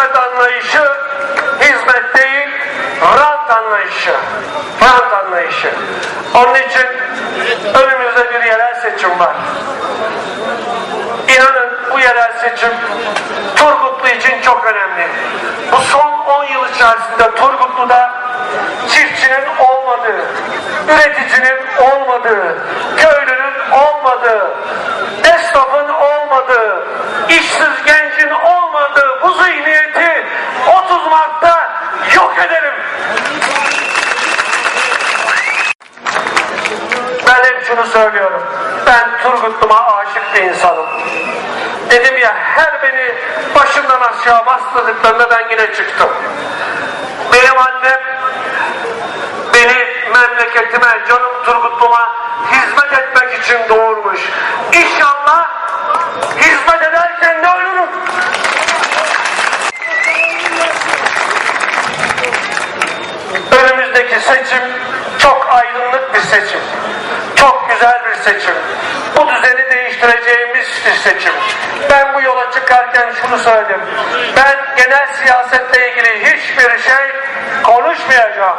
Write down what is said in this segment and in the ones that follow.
hizmet anlayışı hizmet değil, rant anlayışı. Rant anlayışı. Onun için önümüzde bir yerel seçim var. İnanın bu yerel seçim Turgutlu için çok önemli. Bu son 10 yıl içerisinde Turgutlu'da çiftçinin olmadığı, üreticinin olmadığı, köylünün olmadığı, esnafın olmadığı, işsiz gencin olmadığı bu zihniyeti 30 Mart'ta yok ederim. Ben hep şunu söylüyorum. Ben Turgutlu'ma aşık bir insanım. Dedim ya her beni başımdan aşağı bastırdıklarında ben yine çıktım. Benim annem beni memleketime, canım Turgutlu'ma hizmet etmek için doğurmuş. İnşallah hizmet ederken de ölürüm. Önümüzdeki seçim çok aydınlık bir seçim. Çok güzel bir seçim. Bu düzeni değiştireceğimiz bir seçim. Ben bu yola çıkarken şunu söyledim. Ben genel siyasetle ilgili hiçbir şey konuşmayacağım.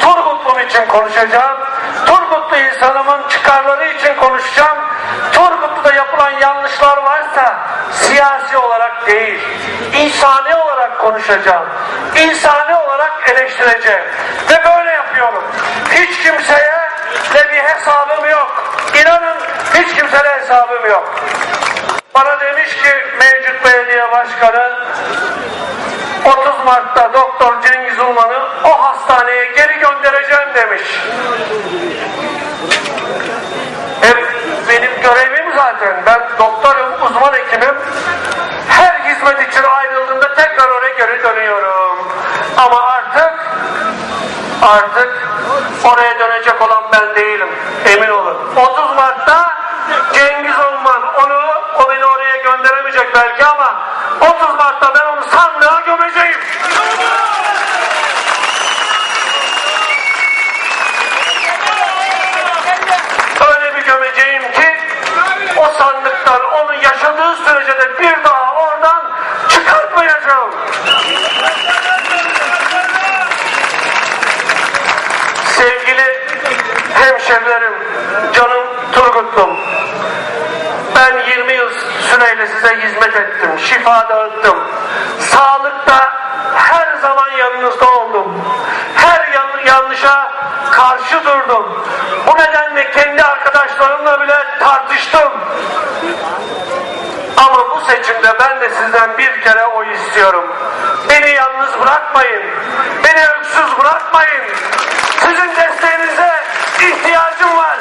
Turgutlum için konuşacağım. Turgutlu insanımın çıkarları için konuşacağım. Turgutlu'da yapılan yanlışlar varsa siyasi olarak değil, insani olarak konuşacağım. İnsani olarak eleştireceğim. Ve böyle yapıyorum. Hiç kimseye de bir hesabım yok. İnanın hiç kimseye hesabım yok. Bana demiş ki mevcut belediye başkanı 30 Mart'ta Doktor Cengiz Ulman'ı o hastaneye geri göndereceğim demiş. Hep benim görevim zaten. Ben doktorum, uzman hekimim. Her hizmet için ayrıldığımda tekrar oraya geri dönüyorum. Ama artık artık oraya dönecek olan ben değilim. Emin olun. 30 Mart'ta Cengiz Ulman onu o beni oraya gönderemeyecek belki ama 30 Mart'ta ben onu sandığa gömeceğim. Öyle bir gömeceğim ki o sandıktan onu yaşadığı sürece de bir daha oradan çıkartmayacağım. Sevgili hemşerilerim, canım Turgutlum, ben 20 yıl süreyle size hizmet ettim, şifa dağıttım. Sağlıkta her zaman yanınızda oldum. Her yan- yanlışa karşı durdum. Bu nedenle kendi arkadaşlarımla bile tartıştım. Ama bu seçimde ben de sizden bir kere oy istiyorum. Beni yalnız bırakmayın. Beni öksüz bırakmayın. Sizin desteğinize ihtiyacım var.